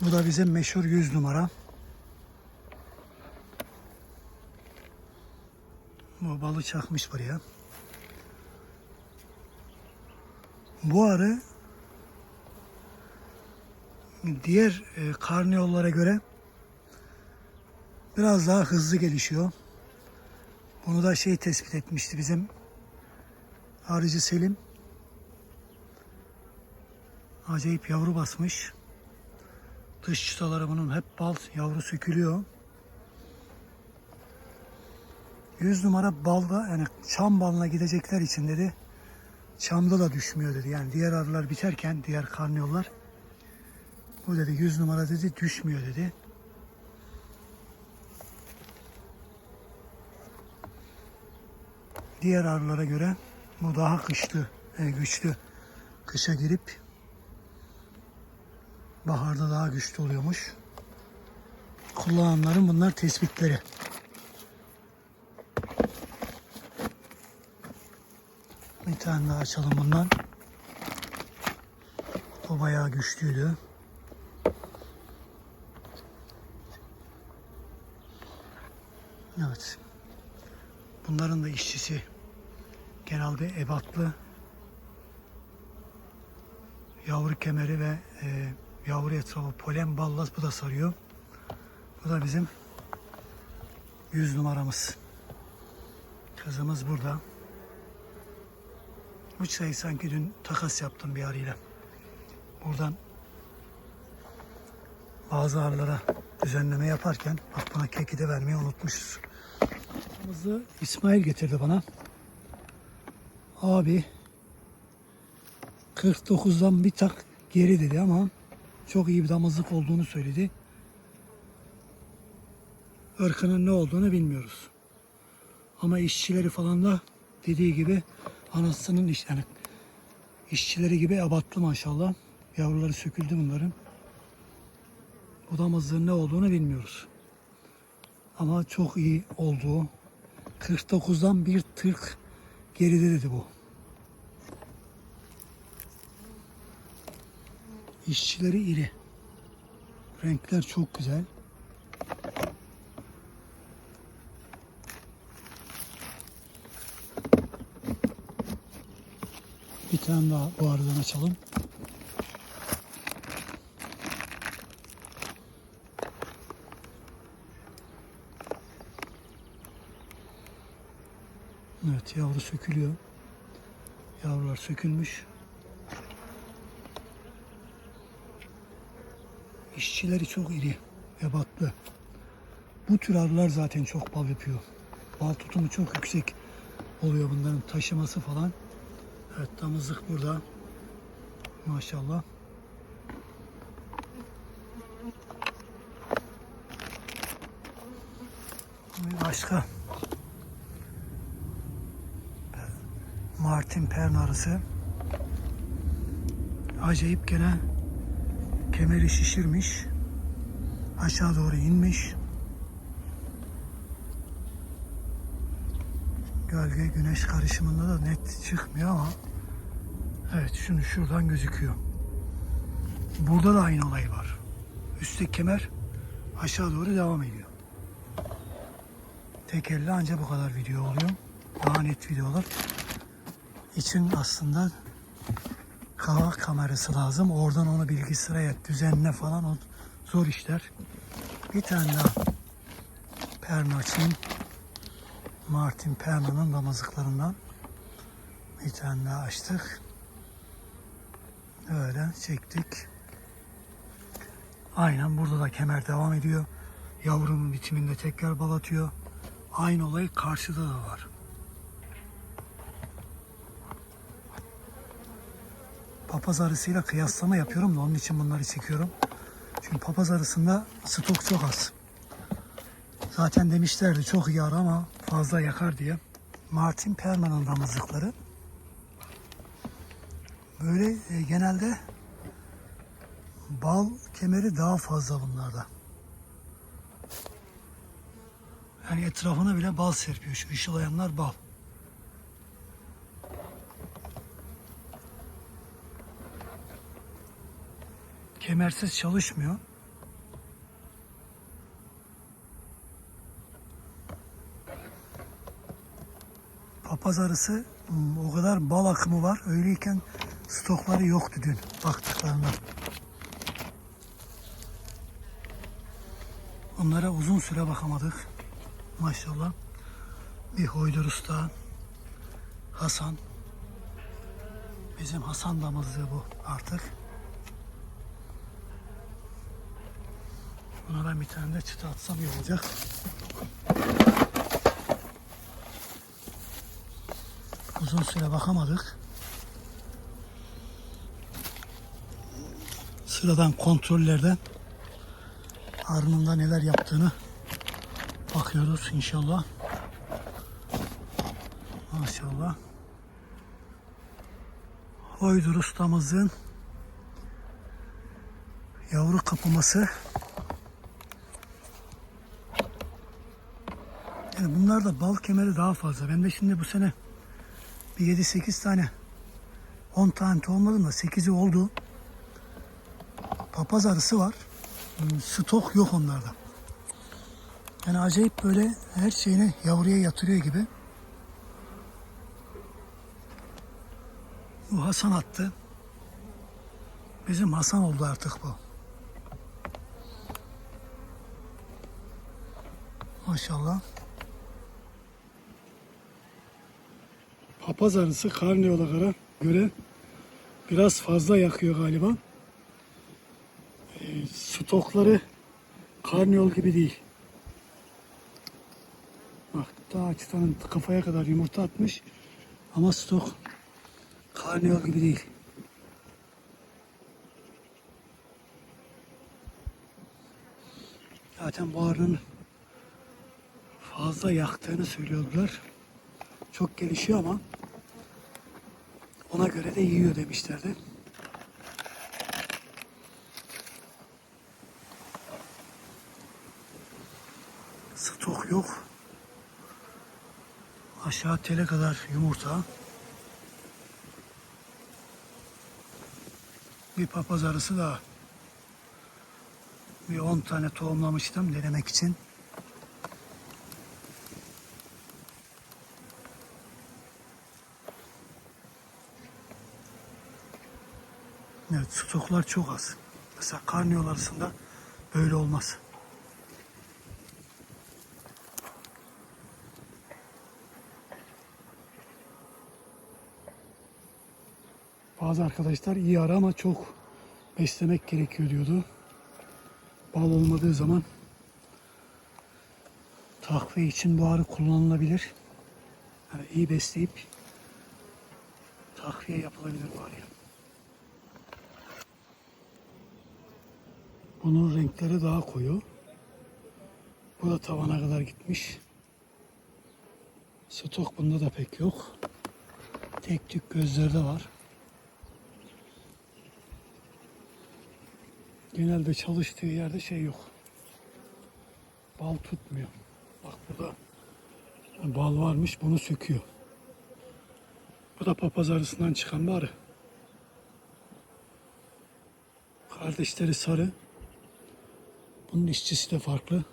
Bu da bizim meşhur 100 numara. Bu balı çakmış buraya. Bu arı diğer e, karniyollara göre biraz daha hızlı gelişiyor. Bunu da şey tespit etmişti bizim arıcı Selim. Acayip yavru basmış. Dış çıtaları bunun hep bal yavru sökülüyor. 100 numara balda yani çam balına gidecekler için dedi. Çamda da düşmüyor dedi. Yani diğer arılar biterken diğer karniyollar bu dedi 100 numara dedi düşmüyor dedi. Diğer arılara göre bu daha kışlı, e, güçlü. Kışa girip baharda daha güçlü oluyormuş. Kullananların bunlar tespitleri. Bir tane daha açalım bundan. O bayağı güçlüydü. Evet. Bunların da işçisi genelde ebatlı yavru kemeri ve e, yavru etrafı polen ballas bu da sarıyor. Bu da bizim 100 numaramız. Kızımız burada. Bu çayı sanki dün takas yaptım bir arıyla. Buradan bazı arılara düzenleme yaparken bak buna keki de vermeyi unutmuşuz. Kızı İsmail getirdi bana. Abi 49'dan bir tak geri dedi ama çok iyi bir damızlık olduğunu söyledi. Irkının ne olduğunu bilmiyoruz. Ama işçileri falan da dediği gibi anasının iş, yani işçileri gibi abatlı maşallah. Yavruları söküldü bunların. Bu damızlığın ne olduğunu bilmiyoruz. Ama çok iyi olduğu 49'dan bir tırk geride dedi bu. İşçileri iri. Renkler çok güzel. Bir tane daha bu aradan açalım. Evet yavru sökülüyor. Yavrular sökülmüş. İşçileri çok iri ve batlı. Bu tür arılar zaten çok bal yapıyor. Bal tutumu çok yüksek oluyor bunların taşıması falan. Evet damızlık burada. Maşallah. Bir başka. Martin Pern arısı. Acayip gene kemeri şişirmiş. Aşağı doğru inmiş. Gölge güneş karışımında da net çıkmıyor ama evet şunu şuradan gözüküyor. Burada da aynı olay var. Üstteki kemer aşağı doğru devam ediyor. Tek elle anca bu kadar video oluyor. Daha net videolar için aslında hava kamerası lazım. Oradan onu bilgisayara düzenle falan o zor işler. Bir tane daha perna açayım. Martin Perna'nın damızlıklarından bir tane daha açtık. Öyle çektik. Aynen burada da kemer devam ediyor. Yavrunun bitiminde tekrar bal atıyor. Aynı olay karşıda da var. Papaz arısıyla kıyaslama yapıyorum da onun için bunları çekiyorum. Çünkü papaz arısında stok çok az. Zaten demişlerdi çok iyi arı ama fazla yakar diye. Martin Perman'ın damızlıkları. Böyle e, genelde bal kemeri daha fazla bunlarda. Yani etrafına bile bal serpiyor. Şu ışılayanlar bal. kemersiz çalışmıyor. Papaz arısı hmm, o kadar bal akımı var. Öyleyken stokları yoktu dün baktıklarında. Onlara uzun süre bakamadık. Maşallah. Bir Hoydur Usta, Hasan. Bizim Hasan damızlığı bu artık. Buna bir tane de çıta atsam iyi olacak. Uzun süre bakamadık. Sıradan kontrollerden arının da neler yaptığını bakıyoruz inşallah. Maşallah. Hoydur ustamızın yavru kapaması. Yani bunlar da bal kemeri daha fazla. Ben de şimdi bu sene bir 7-8 tane 10 tane tohumladım da 8'i oldu. Papaz arısı var. Hmm, Stok yok onlarda. Yani acayip böyle her şeyini yavruya yatırıyor gibi. Bu Hasan attı. Bizim Hasan oldu artık bu. Maşallah. Papaz arısı karnıyolaklara göre biraz fazla yakıyor galiba. E, stokları karnıyol gibi değil. Bak daha çıtanın kafaya kadar yumurta atmış ama stok karnıyol gibi değil. Zaten bu arının fazla yaktığını söylüyordular. Çok gelişiyor ama ona göre de yiyor demişlerdi. Stok yok. Aşağı tele kadar yumurta. Bir papaz arısı daha. Bir 10 tane tohumlamıştım denemek için. Stoklar çok az. Mesela karniyol arasında böyle olmaz. Bazı arkadaşlar iyi ara ama çok beslemek gerekiyor diyordu. Bal olmadığı zaman takviye için bu arı kullanılabilir. Yani iyi besleyip takviye yapılabilir bu arıya. Bunun renkleri daha koyu. Bu da tavana kadar gitmiş. Stok bunda da pek yok. Tek tük gözlerde var. Genelde çalıştığı yerde şey yok. Bal tutmuyor. Bak burada bal varmış bunu söküyor. Bu da papaz arısından çıkan bir arı. Kardeşleri sarı. Bunun işçisi de farklı.